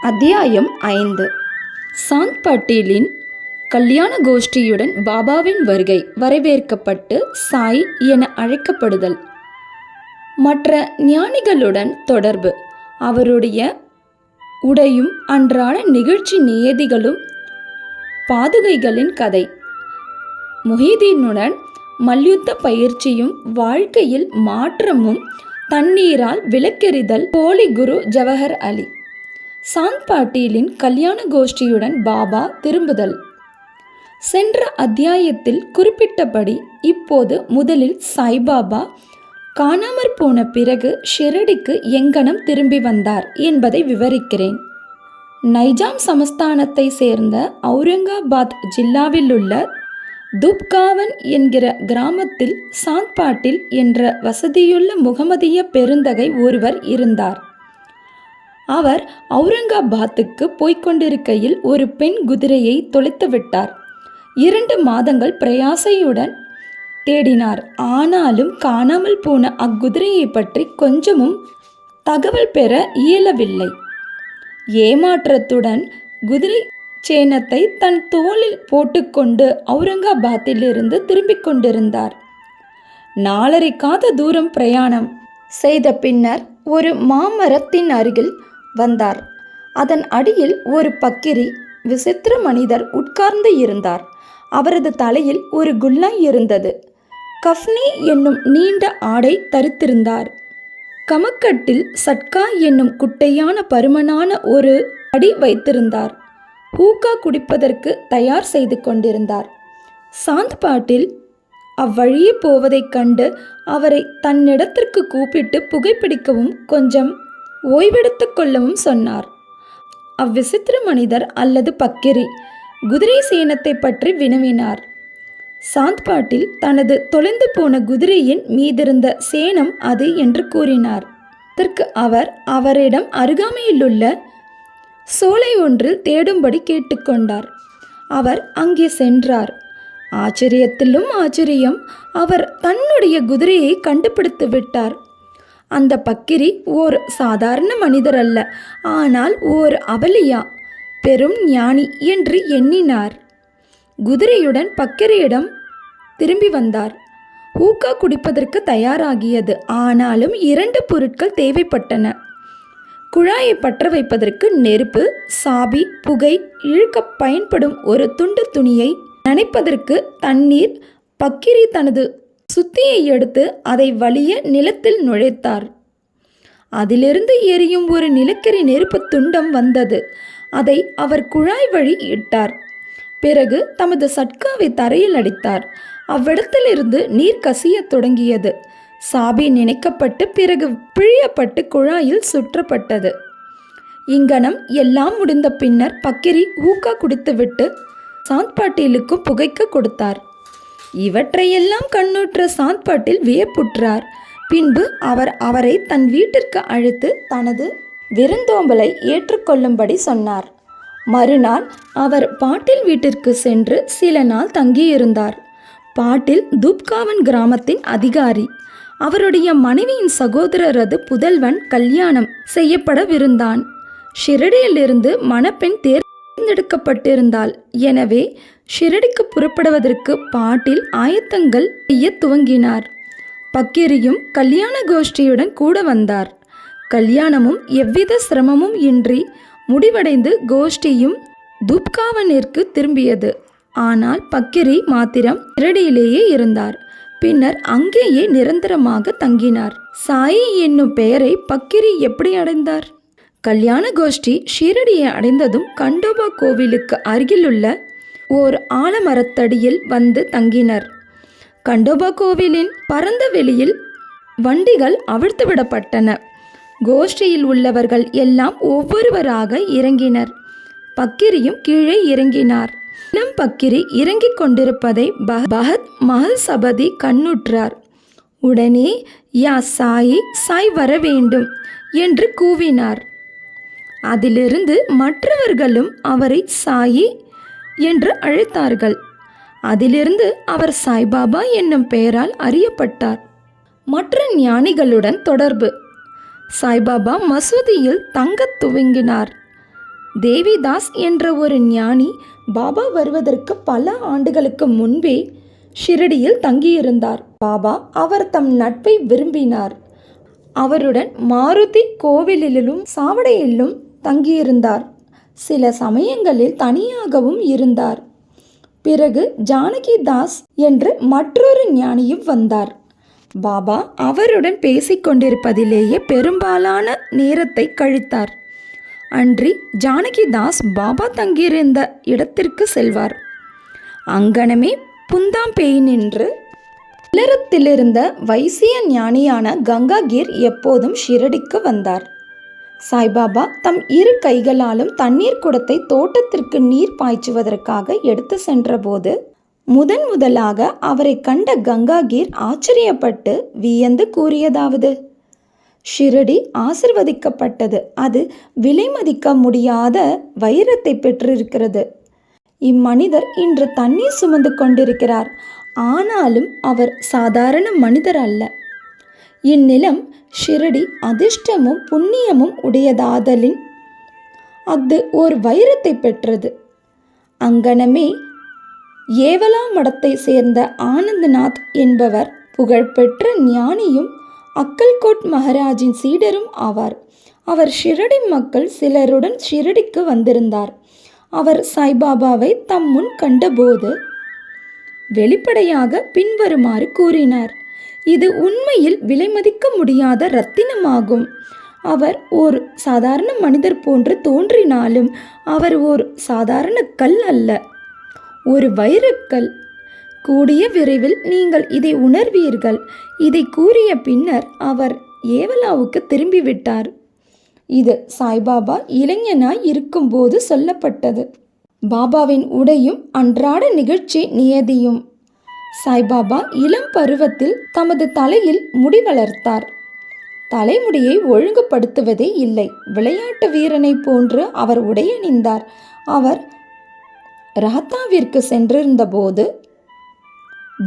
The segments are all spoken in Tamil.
அத்தியாயம் ஐந்து. சாந்த் பட்டேலின் கல்யாண கோஷ்டியுடன் பாபாவின் வருகை வரவேற்கப்பட்டு சாய் என அழைக்கப்படுதல். மற்ற ஞானிகளுடன் தொடர்பு. அவருடைய உடையும் அன்றாட நிகழ்ச்சி நியதிகளும் பாதுகைகளின் கதை. முஹிதீனுடன் மல்யுத்த பயிற்சியும் வாழ்க்கையில் மாற்றமும் தண்ணீரால் விளக்கெறிதல். போலி குரு ஜவஹர் அலி. சாந்த் பாட்டீலின் கல்யாண கோஷ்டியுடன் பாபா திரும்புதல். சென்ற அத்தியாயத்தில் குறிப்பிட்டபடி இப்போது முதலில் சாய்பாபா காணாமற் போன பிறகு ஷிரடிக்கு எங்கனம் திரும்பி வந்தார் என்பதை விவரிக்கிறேன். நைஜாம் சமஸ்தானத்தை சேர்ந்த அவுரங்காபாத் ஜில்லாவிலுள்ள துப்காவன் என்கிற கிராமத்தில் சாந்த்பாட்டில் என்ற வசதியுள்ள முகமதிய பெருந்தகை ஒருவர் இருந்தார். அவர் அவுரங்காபாத்துக்கு போய்க்கொண்டிருக்கையில் ஒரு பெண் குதிரையை தொலைத்து விட்டார். இரண்டு மாதங்கள் பிரயாசையுடன் தேடினார். ஆனாலும் காணாமல் போன அக்குதிரையை பற்றி கொஞ்சமும் தகவல் பெற இயலவில்லை. ஏமாற்றத்துடன் குதிரை சேனத்தை தன் தோளில் போட்டுக்கொண்டு அவுரங்காபாத்திலிருந்து திரும்பிக் கொண்டிருந்தார். நாலரை காத தூரம் பிரயாணம் செய்த பின்னர் ஒரு மாமரத்தின் அருகில் வந்தார். அதன் அடியில் ஒரு பக்கிரி விசித்திர மனிதர் உட்கார்ந்து இருந்தார். அவரது தலையில் ஒரு குல்லாய் இருந்தது. கஃப்னி என்னும் நீண்ட ஆடை தரித்திருந்தார். கமக்கட்டில் சட்கா என்னும் குட்டையான பருமனான ஒரு அடி வைத்திருந்தார். ஹூக்கா குடிப்பதற்கு தயார் செய்து கொண்டிருந்தார். சாந்த் பாட்டில் அவ்வழியே போவதைக் கண்டு அவரை தன்னிடத்திற்கு கூப்பிட்டு புகைப்பிடிக்கவும் கொஞ்சம் ஓய்வெடுத்து கொள்ளவும் சொன்னார். அவ்விசித்திர மனிதர் அல்லது பக்கிரி குதிரை சேனத்தை பற்றி வினவினார். சாந்த் பாட்டில் தனது தொலைந்து போன குதிரையின் மீதிருந்த சேனம் அது என்று கூறினார். அதற்கு அவர் அவரிடம் அருகாமையிலுள்ள சோலை ஒன்றில் தேடும்படி கேட்டுக்கொண்டார் அவர் அங்கே சென்றார். ஆச்சரியத்திலும் ஆச்சரியம் அவர் தன்னுடைய குதிரையை கண்டுபிடித்து விட்டார். அந்த பக்கிரி ஓர் சாதாரண மனிதர் அல்ல ஆனால் ஓர் அவலியா பெரும் ஞானி என்று எண்ணினார். குதிரையுடன் பக்கிரியிடம் திரும்பி வந்தார். ஊக்கா குடிப்பதற்கு தயாராகியது ஆனாலும் இரண்டு பொருட்கள் தேவைப்பட்டன. குழாயை பற்ற வைப்பதற்கு நெருப்பு சாபி புகை இழுக்க பயன்படும் ஒரு துண்டு துணியை நனைப்பதற்கு தண்ணீர் பக்கிரி தனது சுத்தியை எடுத்து அதை வலிய நிலத்தில் நுழைத்தார். அதிலிருந்து எரியும் ஒரு நிலக்கரி நெருப்பு துண்டம் வந்தது. அதை அவர் குழாய் வழி இட்டார். பிறகு தமது சட்காவை தரையில் அடித்தார். அவ்விடத்திலிருந்து நீர் கசியத் தொடங்கியது. சாபி நினைக்கப்பட்டு பிறகு பிழியப்பட்டு குழாயில் சுற்றப்பட்டது. இங்கனம் எல்லாம் முடிந்த பின்னர் பக்கிரி ஊக்கா குடித்துவிட்டு சாந்த் பாட்டீலுக்கும் புகைக்க கொடுத்தார். இவற்றையெல்லாம் கண்ணுற்ற சாந்த் பாட்டில் வியப்புற்றார். பின்பு அவர் அவரை தன் வீட்டிற்கு அழைத்து தனது விருந்தோம்பலை ஏற்றுக்கொள்ளும்படி சொன்னார். மறுநாள் அவர் பாட்டில் வீட்டிற்கு சென்று சில நாள் தங்கியிருந்தார். பாட்டில் துப்காவன் கிராமத்தின் அதிகாரி. அவருடைய மனைவியின் சகோதரரது புதல்வன் கல்யாணம் செய்யப்படவிருந்தான். ஷிரடியிலிருந்து மணப்பெண் தேர்ந்தெடுக்கப்பட்டிருந்தாள். எனவே ஷிரடிக்கு புறப்படுவதற்கு பாட்டில் ஆயத்தங்கள் செய்ய துவங்கினார். பக்கிரியும் கல்யாண கோஷ்டியுடன் கூட வந்தார். கல்யாணமும் எவ்வித சிரமமும் இன்றி முடிவடைந்து கோஷ்டியும் துப்காவனிற்கு திரும்பியது. ஆனால் பக்கிரி மாத்திரம் ஷிரடியிலேயே இருந்தார். பின்னர் அங்கேயே நிரந்தரமாக தங்கினார். சாயி என்னும் பெயரை பக்கிரி எப்படி அடைந்தார்? கல்யாண கோஷ்டி ஷீரடியை அடைந்ததும் கண்டோபா கோவிலுக்கு அருகிலுள்ள ஓர் ஆலமரத்தடியில் வந்து தங்கினர். கண்டோபா கோவிலின் பரந்த வெளியில் வண்டிகள் அவிழ்த்து விடப்பட்டன. கோஷ்டியில் உள்ளவர்கள் எல்லாம் ஒவ்வொருவராக இறங்கினர். பக்கிரியும் கீழே இறங்கினார். இளம் பக்கிரி இறங்கிக் கொண்டிருப்பதை ப- பகத் மகள் சபதி கண்ணுற்றார். உடனே யா சாயி சாய் வர வேண்டும் என்று கூவினார். அதிலிருந்து மற்றவர்களும் அவரை சாயி என்று அழைத்தார்கள். அதிலிருந்து அவர் சாய்பாபா என்னும் பெயரால் அறியப்பட்டார். மற்ற ஞானிகளுடன் தொடர்பு. சாய்பாபா மசூதியில் தங்கத் துவங்கினார். தேவிதாஸ் என்ற ஒரு ஞானி பாபா வருவதற்கு பல ஆண்டுகளுக்கு முன்பே ஷிரடியில் தங்கியிருந்தார். பாபா அவர் தம் நட்பை விரும்பினார். அவருடன் மாருதி கோவிலிலும் சாவடையிலும் தங்கியிருந்தார். சில சமயங்களில் தனியாகவும் இருந்தார். பிறகு ஜானகிதாஸ் என்று மற்றொரு ஞானியும் வந்தார். பாபா அவருடன் பேசிக்கொண்டிருப்பதிலேயே பெரும்பாலான நேரத்தை கழித்தார். அன்றி ஜானகிதாஸ் பாபா தங்கியிருந்த இடத்திற்கு செல்வார். அங்கனமே புந்தாம்பேய் நின்று இல்லறத்திலிருந்த வைசிய ஞானியான கங்காகீர் எப்போதும் ஷிரடிக்கு வந்தார். சாய்பாபா தம் இரு கைகளாலும் தண்ணீர் குடத்தை தோட்டத்திற்கு நீர் பாய்ச்சுவதற்காக எடுத்து சென்றபோது முதன் முதலாக அவரை கண்ட கங்காகீர் ஆச்சரியப்பட்டு வியந்து கூறியதாவது ஷிரடி ஆசிர்வதிக்கப்பட்டது. அது விலை மதிக்க முடியாத வைரத்தை பெற்றிருக்கிறது. இம்மனிதர் இன்று தண்ணீர் சுமந்து கொண்டிருக்கிறார். ஆனாலும் அவர் சாதாரண மனிதர் அல்ல. இந்நிலம் ஷிரடி அதிர்ஷ்டமும் புண்ணியமும் உடையதாதலின். அது ஓர் வைரத்தை பெற்றது. அங்கனமே ஏவலா மடத்தை சேர்ந்த ஆனந்தநாத் என்பவர் புகழ்பெற்ற ஞானியும் அக்கல்கோட் மகாராஜின் சீடரும் ஆவார். அவர் ஷிரடி மக்கள் சிலருடன் ஷிரடிக்கு வந்திருந்தார். அவர் சாய்பாபாவை தம் முன் கண்டபோது வெளிப்படையாக பின்வருமாறு கூறினார். இது உண்மையில் விலைமதிக்க முடியாத ரத்தினமாகும். அவர் ஒரு சாதாரண மனிதர் போன்று தோன்றினாலும் அவர் ஒரு சாதாரண கல் அல்ல. ஒரு வைரக்கல். கூடிய விரைவில் நீங்கள் இதை உணர்வீர்கள். இதை கூறிய பின்னர் அவர் ஏவலாவுக்கு திரும்பிவிட்டார். இது சாய்பாபா இளைஞனாய் இருக்கும்போது சொல்லப்பட்டது. பாபாவின் உடையும் அன்றாட நிகழ்ச்சி நியதியும். சாய்பாபா இளம் பருவத்தில் தமது தலையில் முடி வளர்த்தார். தலைமுடியை ஒழுங்குபடுத்துவதே இல்லை. விளையாட்டு வீரனை போன்று அவர் உடையணிந்தார். அவர் ரஹத்தாவிற்கு சென்றிருந்தபோது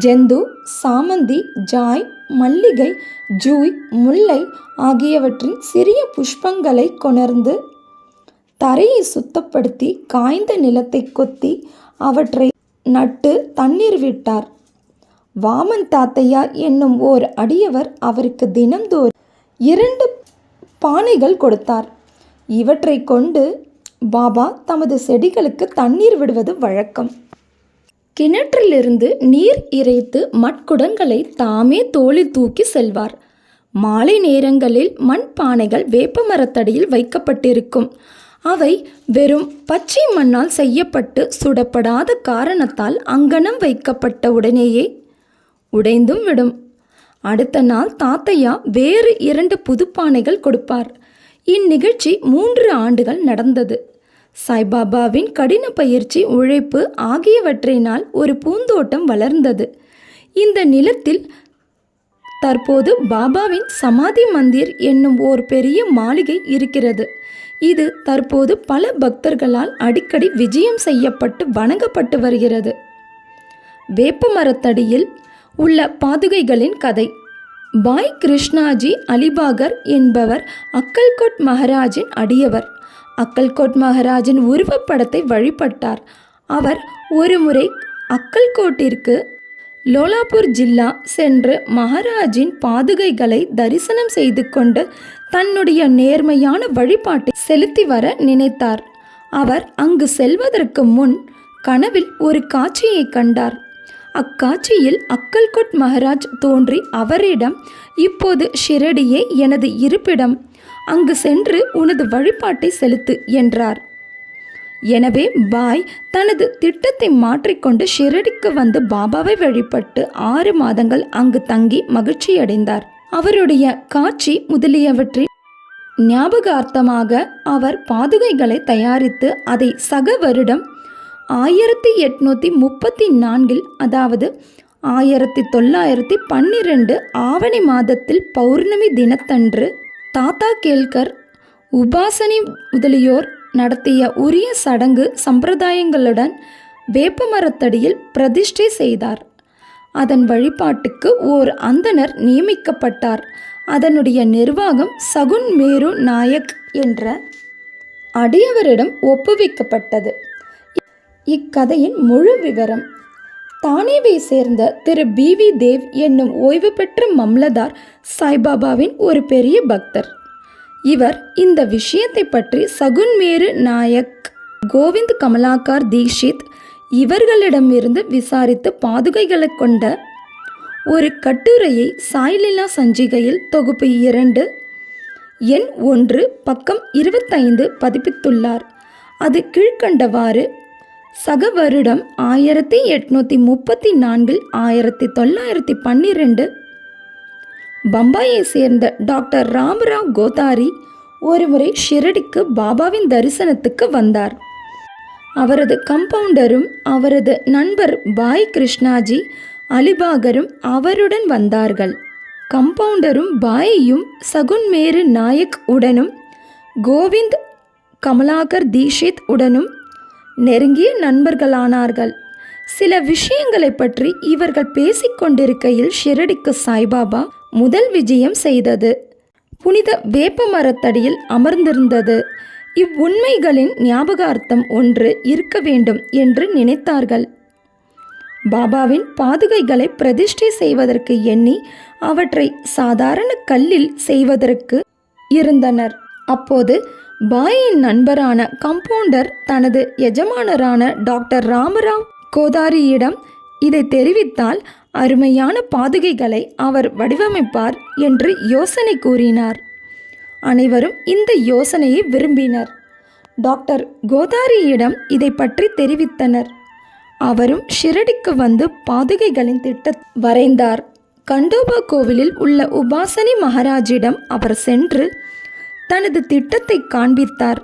ஜெந்து சாமந்தி ஜாய் மல்லிகை ஜூய் முல்லை ஆகியவற்றின் சிறிய புஷ்பங்களை கொணர்ந்து தரையை சுத்தப்படுத்தி காய்ந்த நிலத்தை கொத்தி அவற்றை நட்டு தண்ணீர் விட்டார். வாமன் தாத்தையா என்னும் ஓர் அடியவர் அவருக்கு தினந்தோறும் இரண்டு பானைகள் கொடுத்தார். இவற்றை கொண்டு பாபா தமது செடிகளுக்கு தண்ணீர் விடுவது வழக்கம். கிணற்றிலிருந்து நீர் இறைத்து மட்குடங்களை தாமே தோளில் தூக்கி செல்வார். மாலை நேரங்களில் மண் பானைகள் வேப்ப மரத்தடியில் வைக்கப்பட்டிருக்கும். அவை வெறும் பச்சை மண்ணால் செய்யப்பட்டு சுடப்படாத காரணத்தால் அங்கனம் வைக்கப்பட்ட உடனேயே உடைந்தும் விடும். அடுத்த நாள் தாத்தையா வேறு இரண்டு புதுப்பானைகள் கொடுப்பார். இந்நிகழ்ச்சி மூன்று ஆண்டுகள் நடந்தது. சாய்பாபாவின் கடின பயிற்சி உழைப்பு ஆகியவற்றினால் ஒரு பூந்தோட்டம் வளர்ந்தது. இந்த நிலத்தில் தற்போது பாபாவின் சமாதி மந்திர் என்னும் ஓர் பெரிய மாளிகை இருக்கிறது. இது தற்போது பல பக்தர்களால் அடிக்கடி விஜயம் செய்யப்பட்டு வணங்கப்பட்டு வருகிறது. வேப்ப மரத்தடியில் உள்ள பாதுகைகளின் கதை. பாய் கிருஷ்ணாஜி அலிபாகர் என்பவர் அக்கல்கோட் மகாராஜின் அடியவர். அக்கல்கோட் மகராஜின் உருவப்படத்தை வழிபட்டார். அவர் ஒருமுறை அக்கல்கோட்டிற்கு லோலாப்பூர் ஜில்லா சென்று மகாராஜின் பாதுகைகளை தரிசனம் செய்து கொண்டு தன்னுடைய நேர்மையான வழிபாட்டை செலுத்தி வர நினைத்தார். அவர் அங்கு செல்வதற்கு முன் கனவில் ஒரு காட்சியை கண்டார். அக்காட்சியில் அக்கல்கோட் மகராஜ் தோன்றி அவரிடம் இப்போது ஷிரடியே எனது இருப்பிடம். அங்கு சென்று உனது வழிபாட்டை செலுத்து என்றார். எனவே பாய் தனது திட்டத்தை மாற்றிக்கொண்டு ஷிரடிக்கு வந்து பாபாவை வழிபட்டு ஆறு மாதங்கள் அங்கு தங்கி மகிழ்ச்சியடைந்தார். அவருடைய காட்சி முதலியவற்றின் ஞாபகார்த்தமாக அவர் பாதுகைகளை தயாரித்து அதை சக வருடம் ஆயிரத்தி எட்நூற்றி முப்பத்தி நான்கில் அதாவது ஆயிரத்தி தொள்ளாயிரத்தி பன்னிரெண்டு ஆவணி மாதத்தில் பௌர்ணமி தினத்தன்று தாத்தா கேல்கர் உபாசனி முதலியோர் நடத்திய உரிய சடங்கு சம்பிரதாயங்களுடன் வேப்பமரத்தடியில் பிரதிஷ்டை செய்தார். அதன் வழிபாட்டுக்கு ஓர் அந்தணர் நியமிக்கப்பட்டார். அதனுடைய நிர்வாகம் சகுன் மேரு நாயக் என்ற அடியவரிடம் ஒப்புவிக்கப்பட்டது. இக்கதையின் முழு விவரம். தானேவை சேர்ந்த திரு பி. வி. தேவ் என்னும் ஓய்வு பெற்ற மம்லதார் சாய்பாபாவின் ஒரு பெரிய பக்தர். இவர் இந்த விஷயத்தை பற்றி சகுன்மேரு நாயக் கோவிந்த் கமலாக்கார் தீக்ஷித் இவர்களிடமிருந்து விசாரித்து பாதுகைகளை கொண்ட ஒரு கட்டுரையை சாய்லீலா சஞ்சிகையில் தொகுப்பு இரண்டு எண் ஒன்று பக்கம் இருபத்தைந்து பதிப்பித்துள்ளார். அது கீழ்க்கண்டவாறு சக வருடம் ஆயிரத்தி எட்நூற்றி முப்பத்தி நான்கில் ஆயிரத்தி தொள்ளாயிரத்தி பன்னிரெண்டு. பம்பாயை சேர்ந்த டாக்டர் ராமராவ் கோதாரி ஒருமுறை ஷிரடிக்கு பாபாவின் தரிசனத்துக்கு வந்தார். அவரது கம்பவுண்டரும் அவரது நண்பர் பாய் கிருஷ்ணாஜி அலிபாகரும் அவருடன் வந்தார்கள். கம்பவுண்டரும் பாயையும் சகுன்மேரு நாயக் உடனும் கோவிந்த் கமலாகர் தீஷித் உடனும் நெருங்கிய நண்பர்களானார்கள். சில விஷயங்களை பற்றி இவர்கள் பேசிக்கொண்டிருக்கையில் ஷிரடிக்கு சாய்பாபா முதல் விஜயம் செய்தது. புனித வேப்ப மரத்தடியில் அமர்ந்திருந்தது. இவ்வுண்மைகளின் ஞாபகார்த்தம் ஒன்று இருக்க வேண்டும் என்று நினைத்தார்கள். பாபாவின் பாதுகைகளை பிரதிஷ்டை செய்வதற்கு எண்ணி அவற்றை சாதாரண கல்லில் செய்வதற்கு இருந்தனர். அப்போது பாயின் நண்பரான கம்பவுண்டர் தனது எஜமானரான டாக்டர் ராமராவ் கோதாரியிடம் இதை தெரிவித்தால் அருமையான பாதுகைகளை அவர் வடிவமைப்பார் என்று யோசனை கூறினார். அனைவரும் இந்த யோசனையை விரும்பினர். டாக்டர் கோதாரியிடம் இதை பற்றி தெரிவித்தனர். அவரும் ஷிரடிக்கு வந்து பாதுகைகளின் திட்ட வரைந்தார். கண்டோபா கோவிலில் உள்ள உபாசனி மகாராஜிடம் அவர் சென்று தனது திட்டத்தை காண்பித்தார்.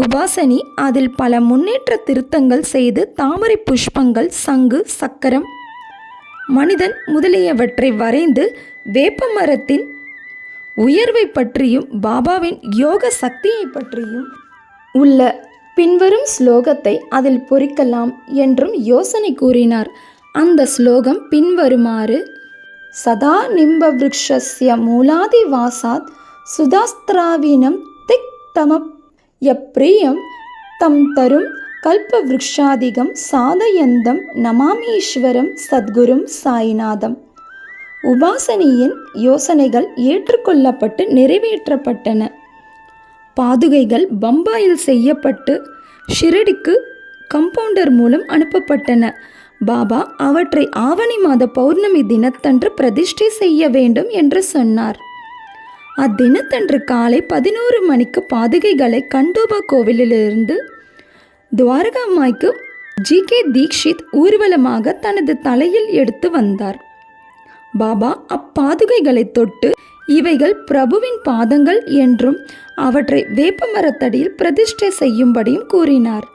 உபாசனி அதில் பல முன்னேற்ற திருத்தங்கள் செய்து தாமரை புஷ்பங்கள் சங்கு சக்கரம். மனிதன் முதலியவற்றை வரைந்து வேப்ப மரத்தின் உயர்வை பற்றியும் பாபாவின் யோக சக்தியை பற்றியும் உள்ள பின்வரும் ஸ்லோகத்தை அதில் பொறிக்கலாம் என்றும் யோசனை கூறினார். அந்த ஸ்லோகம் பின்வருமாறு சதா நிம்ப விருஷசிய மூலாதி வாசாத் சுதாஸ்திராவினம் திக் தம யப்ரியம் தம் தரும் கல்பவ்ருஷாதிகம் சாதயந்தம் நமாமீஸ்வரம் சத்குரும் சாய்நாதம். உபாசனியின் யோசனைகள் ஏற்றுக்கொள்ளப்பட்டு நிறைவேற்றப்பட்டன. பாதுகைகள் பம்பாயில் செய்யப்பட்டு ஷிரடிக்கு கம்பவுண்டர் மூலம் அனுப்பப்பட்டன. பாபா அவற்றை ஆவணி மாத பௌர்ணமி தினத்தன்று பிரதிஷ்டை செய்ய வேண்டும் என்று சொன்னார். அத்தினத்தன்று காலை பதினோரு மணிக்கு பாதுகைகளை கண்டோபா கோவிலிலிருந்து துவாரகாமாய்க்கு ஜி கே தீக்ஷித் ஊர்வலமாக தனது தலையில் எடுத்து வந்தார். பாபா அப்பாதுகைகளை தொட்டு இவைகள் பிரபுவின் பாதங்கள் என்றும் அவற்றை வேப்பமரத்தடியில் பிரதிஷ்டை செய்யும்படியும் கூறினார்.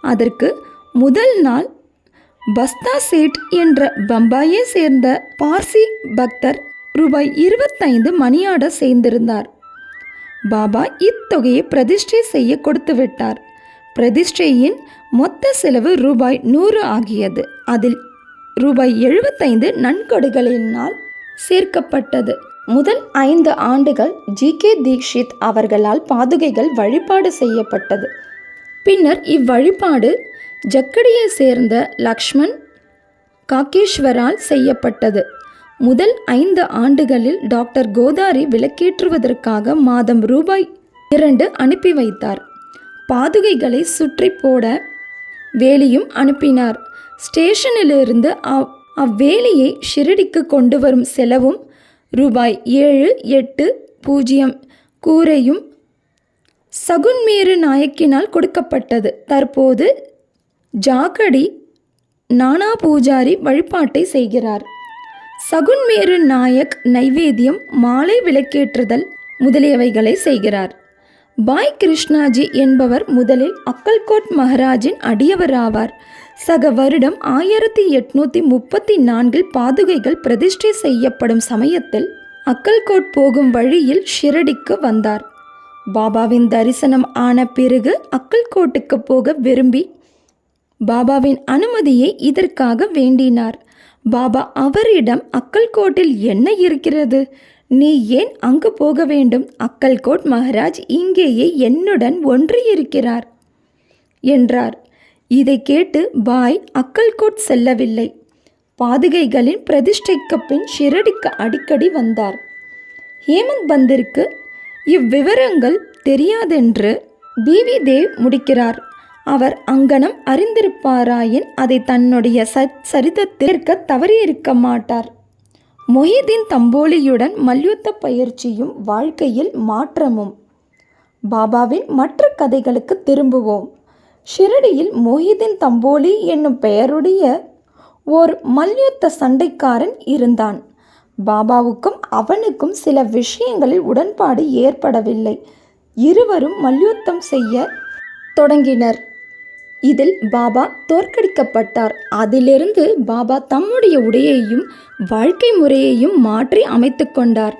அதற்கு முதல் நாள் பஸ்தா சேட் என்ற பம்பாயை சேர்ந்த பார்சி பக்தர் ரூபாய் இருபத்தைந்து மணியாட சேர்ந்திருந்தார். பாபா இத்தொகையை பிரதிஷ்டை செய்ய கொடுத்து விட்டார். பிரதிஷ்டையின் மொத்த செலவு ரூபாய் நூறு ஆகியது. அதில் ரூபாய் எழுபத்தைந்து நன்கொடைகளினால் சேர்க்கப்பட்டது. முதல் ஐந்து ஆண்டுகள் ஜி. கே. தீக்ஷித் அவர்களால் பாதுகைகள் வழிபாடு செய்யப்பட்டது. பின்னர் இவ்வழிபாடு ஜக்கடியை சேர்ந்த லக்ஷ்மண் காக்கேஸ்வரால் செய்யப்பட்டது. முதல் ஐந்து ஆண்டுகளில் டாக்டர் கோதாரி விளக்கேற்றுவதற்காக மாதம் ரூபாய் இரண்டு அனுப்பி வைத்தார். பாதுகைகளை சுற்றி போட வேலியும் அனுப்பினார். ஸ்டேஷனிலிருந்து அவ் அவ்வேலியை ஷிரடிக்கு கொண்டு வரும் செலவும் ரூபாய் ஏழு எட்டு பூஜ்ஜியம் கூரையும் சகுன்மேரு நாயக்கினால் கொடுக்கப்பட்டது. தற்போது ஜாக்கடி நானா பூஜாரி வழிபாட்டை செய்கிறார். சகுன்மேரு நாயக் நைவேத்தியம் மாலை விளக்கேற்றுதல் முதலியவைகளை செய்கிறார். பாய் கிருஷ்ணாஜி என்பவர் முதலில் அக்கல்கோட் மகராஜின் அடியவராவார். சக வருடம் ஆயிரத்தி எட்நூத்தி முப்பத்தி நான்கில் பாதுகைகள் பிரதிஷ்டை செய்யப்படும் சமயத்தில் அக்கல்கோட் போகும் வழியில் ஷிரடிக்கு வந்தார். பாபாவின் தரிசனம் ஆன பிறகு அக்கல்கோட்டுக்கு போக விரும்பி பாபாவின் அனுமதியை இதற்காக வேண்டினார். பாபா அவரிடம் அக்கல்கோட்டில் என்ன இருக்கிறது? நீ ஏன் அங்கு போக வேண்டும்? அக்கல்கோட் மகாராஜ் இங்கேயே என்னுடன் ஒன்றியிருக்கிறார் என்றார். இதை கேட்டு பாய் அக்கல்கோட் செல்லவில்லை. பாதுகைகளின் பிரதிஷ்டைக்கு பின் ஷிரடிக்கு அடிக்கடி வந்தார். ஹேமந்த் பந்திற்கு இவ்விவரங்கள் தெரியாதென்று பிவி தேவ் முடிக்கிறார். அவர் அங்கனம் அறிந்திருப்பாராயின் அதை தன்னுடைய ச சரிதத்திற்க தவறியிருக்க மாட்டார். மொஹிதீன் தம்போலியுடன் மல்யுத்த பயிற்சியும் வாழ்க்கையில் மாற்றமும். பாபாவின் மற்ற கதைகளுக்கு திரும்புவோம். ஷிரடியில் மொஹிதீன் தம்போலி என்னும் பெயருடைய ஓர் மல்யுத்த சண்டைக்காரன் இருந்தான். பாபாவுக்கும் அவனுக்கும் சில விஷயங்களில் உடன்பாடு ஏற்படவில்லை. இருவரும் மல்யுத்தம் செய்ய தொடங்கினர். இதில் பாபா தோற்கடிக்கப்பட்டார். அதிலிருந்து பாபா தம்முடைய உடையையும் வாழ்க்கை முறையையும் மாற்றி அமைத்து கொண்டார்.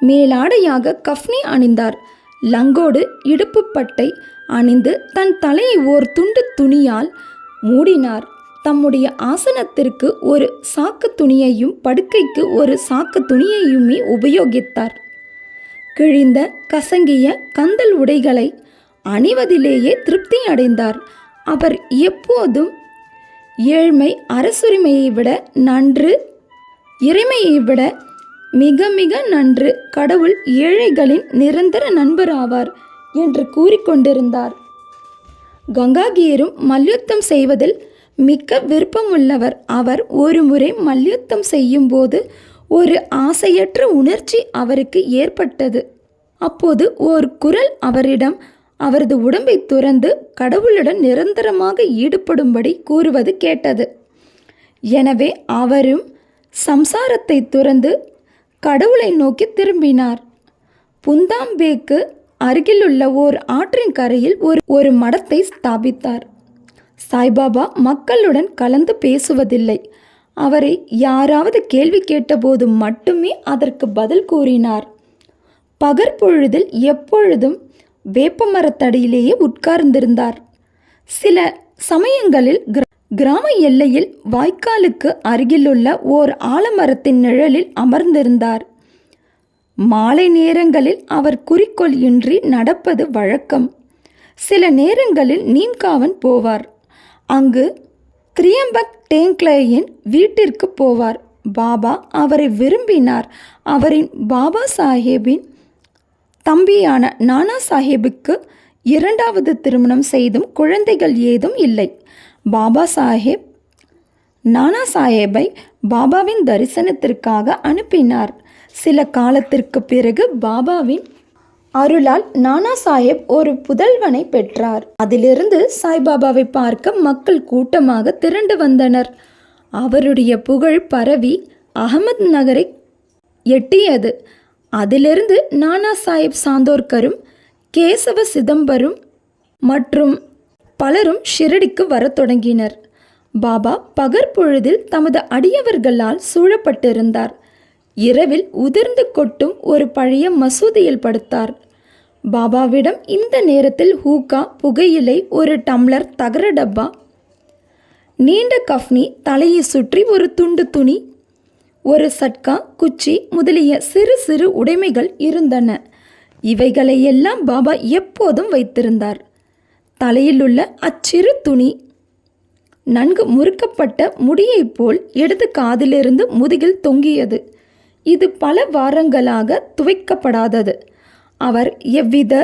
மேலாடையாக கஃப்னி அணிந்தார். லங்கோடு இடுப்பு பட்டை அணிந்து தன் தலையை ஓர் துண்டு துணியால் மூடினார். தம்முடைய ஆசனத்திற்கு ஒரு சாக்கு துணியையும் படுக்கைக்கு ஒரு சாக்கு துணியையுமே உபயோகித்தார். கிழிந்த கசங்கிய கந்தல் உடைகளை அணிவதிலேயே திருப்தி அடைந்தார். அவர் எப்போதும் ஏழ்மை அரசுரிமையை விட நன்று இறைமையை விட மிக மிக நன்று கடவுள் ஏழைகளின் நிரந்தர நண்பர் ஆவார் என்று கூறிக்கொண்டிருந்தார் கங்காகீரும் மல்யுத்தம் செய்வதில் மிக்க விருப்பமுள்ளவர் அவர் ஒருமுறை மல்யுத்தம் செய்யும்போது ஒரு ஆசையற்ற உணர்ச்சி அவருக்கு ஏற்பட்டது. அப்போது ஓர் குரல் அவரிடம் அவரது உடம்பை துறந்து கடவுளுடன் நிரந்தரமாக ஈடுபடும்படி கூறுவது கேட்டது. எனவே அவரும் சம்சாரத்தை துறந்து கடவுளை நோக்கி திரும்பினார். புந்தாம்பேக்கு அருகிலுள்ள ஓர் ஆற்றின் கரையில் ஒரு ஒரு மடத்தை ஸ்தாபித்தார். சாய்பாபா மக்களுடன் கலந்து பேசுவதில்லை. அவரை யாராவது கேள்வி கேட்டபோது மட்டுமே அதற்கு பதில் கூறினார். பகற்பொழுதில் எப்பொழுதும் வேப்பமரத்தடியிலேயே உட்கார்ந்திருந்தார். சில சமயங்களில் கிராம எல்லையில் வாய்க்காலுக்கு அருகிலுள்ள ஓர் ஆலமரத்தின் நிழலில் அமர்ந்திருந்தார். மாலை நேரங்களில் அவர் குறிக்கோள் இன்றி நடப்பது வழக்கம். சில நேரங்களில் நீம்காவன் போவார். அங்கு திரியம்பக் டேங்க்லேயின் வீட்டிற்கு போவார். பாபா அவரை விரும்பினார். அவரின் பாபா சாஹேபின் தம்பியான நானா சாஹேபுக்கு இரண்டாவது திருமணம் செய்தும் குழந்தைகள் ஏதும் இல்லை. பாபா சாஹேப் நானா சாஹேபை பாபாவின் தரிசனத்திற்காக அனுப்பினார். சில காலத்திற்கு பிறகு பாபாவின் அருளால் நானா சாஹேப் ஒரு புதல்வனை பெற்றார். அதிலிருந்து சாய்பாபாவை பார்க்க மக்கள் கூட்டமாக திரண்டு வந்தனர். அவருடைய புகழ் பரவி அகமது நகரை எட்டியது. அதிலிருந்து நானா சாஹிப் சாந்தோர்கரும் கேசவ சிதம்பரும் மற்றும் பலரும் ஷிரடிக்கு வரத் தொடங்கினர். பாபா பகற்பொழுதில் தமது அடியவர்களால் சூழப்பட்டிருந்தார். இரவில் உதிர்ந்து கொட்டும் ஒரு பழைய மசூதியில் படுத்தார். பாபாவிடம் இந்த நேரத்தில் ஹூக்கா புகையிலை ஒரு டம்ளர் தகர டப்பா நீண்ட கஃப்னி தலையை சுற்றி ஒரு துண்டு துணி ஒரு சட்கா குச்சி முதலிய சிறு சிறு உடைமைகள் இருந்தன. இவைகளை எல்லாம் பாபா எப்போதும் வைத்திருந்தார். தலையிலுள்ள அச்சிறு துணி நன்கு முறுக்கப்பட்ட முடியைப் போல் இடது காதிலிருந்து முதுகில் தொங்கியது. இது பல வாரங்களாக துவைக்கப்படாதது. அவர் எவ்வித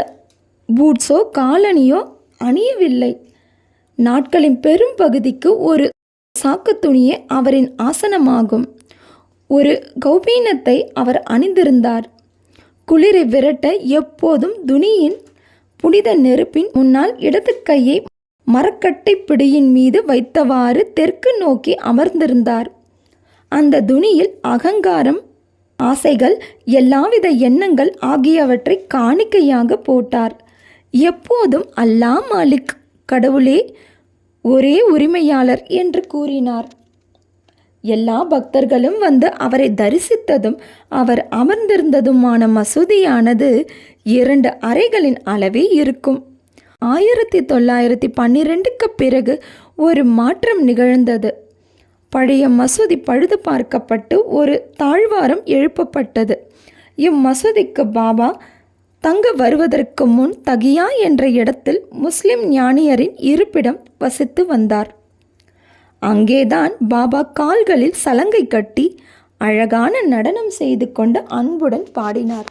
பூட்ஸோ காலணியோ அணியவில்லை. நாட்களின் பெரும் பகுதிக்கு ஒரு சாக்கு துணியே அவரின் ஆசனமாகும். ஒரு கௌபீனத்தை அவர் அணிந்திருந்தார். குளிரை விரட்ட எப்போதும் துணியின் புனித நெருப்பின் முன்னால் இடது கையை மரக்கட்டை பிடியின் மீது வைத்தவாறு தெற்கு நோக்கி அமர்ந்திருந்தார். அந்த துணியில் அகங்காரம் ஆசைகள் எல்லாவித எண்ணங்கள் ஆகியவற்றை காணிக்கையாக போட்டார். எப்போதும் அல்லா மாலிக் கடவுளே ஒரே உரிமையாளர் என்று கூறினார். எல்லா பக்தர்களும் வந்து அவரை தரிசித்ததும் அவர் அமர்ந்திருந்ததுமான மசூதியானது இரண்டு அறைகளின் அளவே இருக்கும். ஆயிரத்தி தொள்ளாயிரத்தி பன்னிரெண்டுக்கு பிறகு ஒரு மாற்றம் நிகழ்ந்தது. பழைய மசூதி பழுது பார்க்கப்பட்டு ஒரு தாழ்வாரம் எழுப்பப்பட்டது. இம்மசூதிக்கு பாபா தங்க வருவதற்கு முன் தகியா என்ற இடத்தில் முஸ்லிம் ஞானியரின் இருப்பிடம் வசித்து வந்தார். அங்கேதான் பாபா கால்களில் சலங்கை கட்டி அழகான நடனம் செய்து கொண்டு அன்புடன் பாடினார்.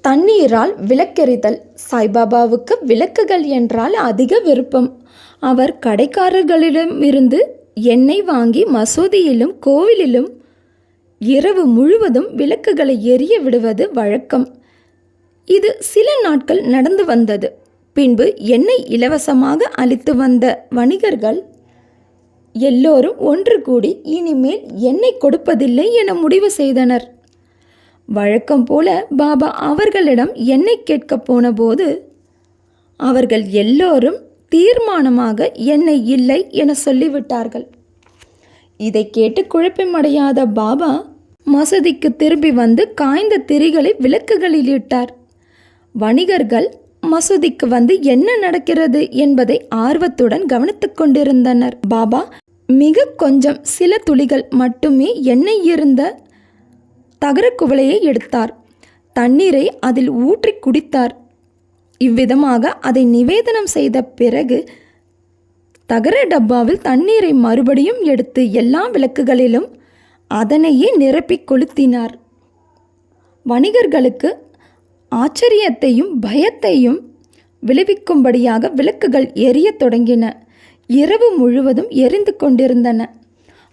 தண்ணீரால் விளக்கெறிதல் சாய்பாபாவுக்கு விளக்குகள் என்றால் அதிக விருப்பம். அவர் கடைக்காரர்களிடமிருந்து எண்ணெய் வாங்கி மசூதியிலும் கோவிலிலும் இரவு முழுவதும் விளக்குகளை எரிய விடுவது வழக்கம். இது சில நாட்கள் நடந்து வந்தது. பின்பு எண்ணெய் இலவசமாக அளித்து வந்த வணிகர்கள் எல்லோரும் ஒன்று கூடி இனிமேல் என்னை கொடுப்பதில்லை என முடிவு செய்தனர். வழக்கம் போல பாபா அவர்களிடம் என்னை கேட்கப் போனபோது அவர்கள் எல்லோரும் தீர்மானமாக என்னை இல்லை என சொல்லிவிட்டார்கள். இதை கேட்டு குழப்பமடையாத பாபா மசூதிக்கு திரும்பி வந்து காய்ந்த திரிகளை விளக்குகளில் இட்டார். வணிகர்கள் மசூதிக்கு வந்து என்ன நடக்கிறது என்பதை ஆர்வத்துடன் கவனித்துக் கொண்டிருந்தனர். பாபா மிக கொஞ்சம் சில துளிகள் மட்டுமே எண்ணெய் இருந்த தகரக்குவளையை எடுத்தார். தண்ணீரை அதில் ஊற்றி குடித்தார். இவ்விதமாக அதை நிவேதனம் செய்த பிறகு தகர டப்பாவில் தண்ணீரை மறுபடியும் எடுத்து எல்லா விளக்குகளிலும் அதனையே நிரப்பி கொளுத்தினார். வணிகர்களுக்கு ஆச்சரியத்தையும் பயத்தையும் விளைவிக்கும்படியாக விளக்குகள் எரியத் தொடங்கின. இரவு முழுவதும் எரிந்து கொண்டிருந்தன.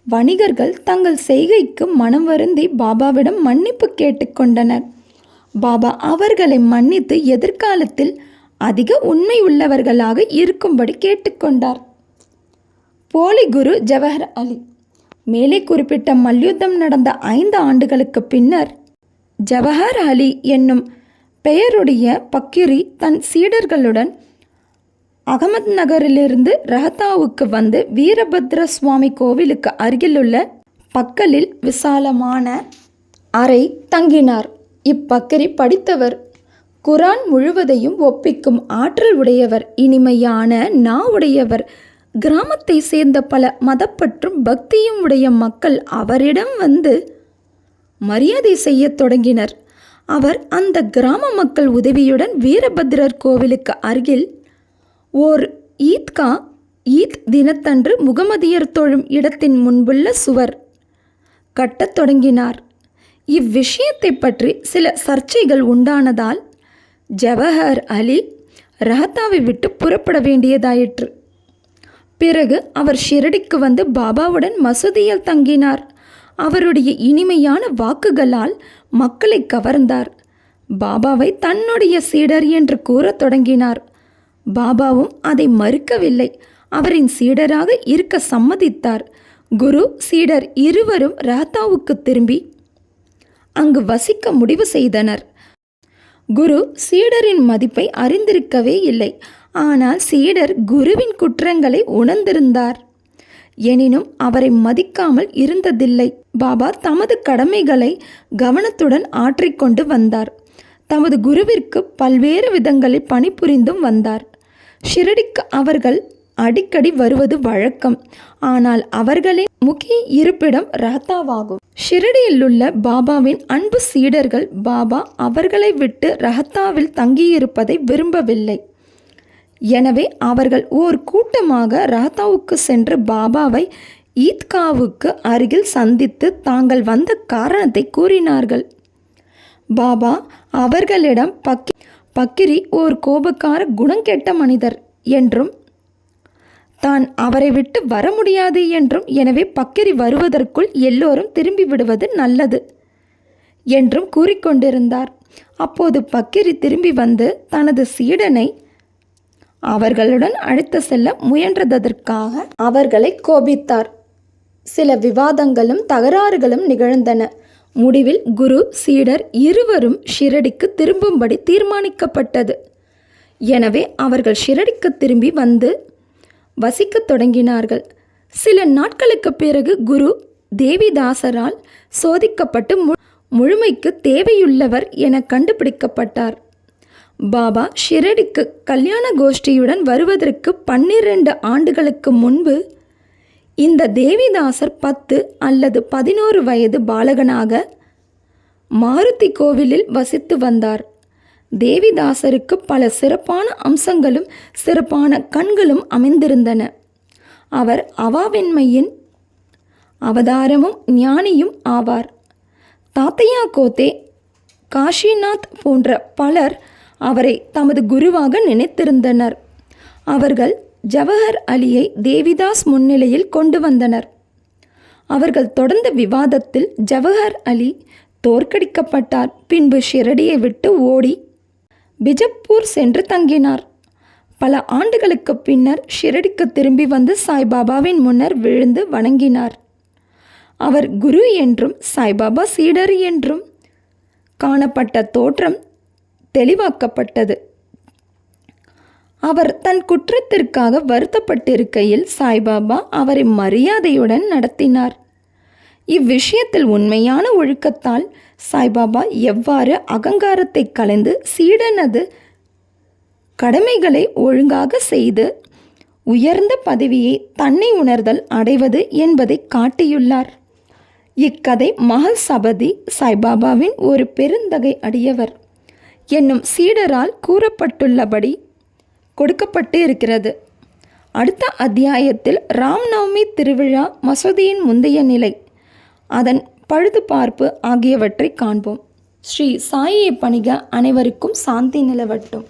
வணிகர்கள் தங்கள் செய்கைக்கு மனம் வருந்தி பாபாவிடம் மன்னிப்பு கேட்டுக்கொண்டனர் பாபா அவர்களை மன்னித்து எதிர்காலத்தில் அதிக உண்மை உள்ளவர்களாக இருக்கும்படி கேட்டுக்கொண்டார் போலி குரு ஜவஹர் அலி மேலே குறிப்பிட்ட மல்யுத்தம் நடந்த ஐந்து ஆண்டுகளுக்கு பின்னர் ஜவஹர் அலி என்னும் பெயருடைய பக்கிரி தன் சீடர்களுடன் அகமத் நகரிலிருந்து ரஹதாவுக்கு வந்து வீரபத்ர சுவாமி கோவிலுக்கு அருகிலுள்ள பக்கலில் விசாலமான அறை தங்கினார். இப்பக்கரி படித்தவர் குரான் முழுவதையும் ஒப்பிக்கும் ஆற்றல் உடையவர் இனிமையான நா உடையவர் கிராமத்தை சேர்ந்த பல மதப்பற்றும் பக்தியும் உடைய மக்கள் அவரிடம் வந்து மரியாதை செய்யத் தொடங்கினர். அவர் அந்த கிராம மக்கள் உதவியுடன் வீரபத்ரர் கோவிலுக்கு அருகில் ஓர் ஈத்கா ஈத் தினத்தன்று முகமதியர் தொழும் இடத்தின் முன்புள்ள சுவர். கட்டத் தொடங்கினார். இவ்விஷயத்தை பற்றி சில சர்ச்சைகள் உண்டானதால் ஜவஹர் அலி ரஹத்தாவை விட்டு புறப்பட வேண்டியதாயிற்று. பிறகு அவர் ஷிரடிக்கு வந்து பாபாவுடன் மசூதியில் தங்கினார். அவருடைய இனிமையான வாக்குகளால் மக்களை கவர்ந்தார். பாபாவை தன்னுடைய சீடர் என்று கூறத் தொடங்கினார். பாபாவும் அதை மறுக்கவில்லை. அவரின் சீடராக இருக்க சம்மதித்தார். குரு சீடர் இருவரும் ராத்தாவுக்கு திரும்பி அங்கு வசிக்க முடிவு செய்தனர். குரு சீடரின் மதிப்பை அறிந்திருக்கவே இல்லை. ஆனால் சீடர் குருவின் குற்றங்களை உணர்ந்திருந்தார். எனினும் அவரை மதிக்காமல் இருந்ததில்லை. பாபா தமது கடமைகளை கவனத்துடன் ஆற்றிக்கொண்டு வந்தார். தமது குருவிற்கு பல்வேறு விதங்களில் பணிபுரிந்தும் வந்தார். ஷிரடிக்கு அவர்கள் அடிக்கடி வருவது வழக்கம். ஆனால் அவர்களின் முக்கிய இருப்பிடம் ரஹத்தாவாகும் ஷிரடியில் உள்ள பாபாவின் அன்பு சீடர்கள் பாபா அவர்களை விட்டு ரஹத்தாவில் தங்கியிருப்பதை விரும்பவில்லை. எனவே அவர்கள் ஓர் கூட்டமாக ரஹத்தாவுக்கு சென்று பாபாவை ஈத்காவுக்கு அருகில் சந்தித்து தாங்கள் வந்த காரணத்தை கூறினார்கள். பாபா அவர்களிடம் பக்கி பக்கிரி ஓர் கோபக்கார குணங்கெட்ட மனிதர் என்றும் தான் அவரை விட்டு வர முடியாது என்றும் எனவே பக்கிரி வருவதற்குள் எல்லோரும் திரும்பி விடுவது நல்லது என்றும் கூறிக்கொண்டிருந்தார் அப்போது பக்கிரி திரும்பி வந்து தனது சீடனை அவர்களுடன் அழைத்து செல்ல முயன்றதற்காக அவர்களை கோபித்தார். சில விவாதங்களும் தகராறுகளும் நிகழ்ந்தன. முடிவில் குரு சீடர் இருவரும் ஷிரடிக்கு திரும்பும்படி தீர்மானிக்கப்பட்டது. எனவே அவர்கள் ஷிரடிக்கு திரும்பி வந்து வசிக்கத் தொடங்கினார்கள். சில நாட்களுக்கு பிறகு குரு தேவிதாசரால் சோதிக்கப்பட்டு மு முழுமைக்கு தேவையுள்ளவர் என கண்டுபிடிக்கப்பட்டார். பாபா ஷிரடிக்கு கல்யாண கோஷ்டியுடன் வருவதற்கு பன்னிரண்டு ஆண்டுகளுக்கு முன்பு இந்த தேவிதாசர் பத்து அல்லது பதினோரு வயது பாலகனாக மாருதி கோவிலில் வசித்து வந்தார். தேவிதாசருக்கு பல சிறப்பான அம்சங்களும் சிறப்பான கண்களும் அமைந்திருந்தன. அவர் அவாவெண்மையின் அவதாரமும் ஞானியும் ஆவார். தாத்தையா கோத்தே காஷிநாத் போன்ற பலர் அவரை தமது குருவாக நினைத்திருந்தனர். அவர்கள் ஜவஹர் அலியை தேவிதாஸ் முன்னிலையில் கொண்டு வந்தனர். அவர்கள் தொடர்ந்த விவாதத்தில் ஜவஹர் அலி தோற்கடிக்கப்பட்டார். பின்பு ஷிரடியை விட்டு ஓடி பிஜப்பூர் சென்று தங்கினார். பல ஆண்டுகளுக்கு பின்னர் ஷிரடிக்கு திரும்பி வந்து சாய்பாபாவின் முன்னர் விழுந்து வணங்கினார். அவர் குரு என்றும் சாய்பாபா சீடர் என்றும் காணப்பட்ட தோற்றம் தெளிவாக்கப்பட்டது. அவர் தன் குற்றத்திற்காக வருத்தப்பட்டிருக்கையில் சாய்பாபா அவரை மரியாதையுடன் நடத்தினார். இவ்விஷயத்தில் உண்மையான ஒழுக்கத்தால் சாய்பாபா எவ்வாறு அகங்காரத்தை கலைந்து சீடனது கடமைகளை ஒழுங்காக செய்து உயர்ந்த பதவியை தன்னை உணர்தல் அடைவது என்பதை காட்டியுள்ளார். இக்கதை மகள் சபதி சாய்பாபாவின் ஒரு பெருந்தகை அடியவர். என்னும் சீடரால் கூறப்பட்டுள்ளபடி கொடுக்கப்பட்டு இருக்கிறது. அடுத்த அத்தியாயத்தில் ராம்நவமி திருவிழா மசூதியின் முந்தைய நிலை. அதன் பழுதுபார்ப்பு ஆகியவற்றை காண்போம். ஸ்ரீ சாயியை பணிக அனைவருக்கும் சாந்தி நிலவட்டும்.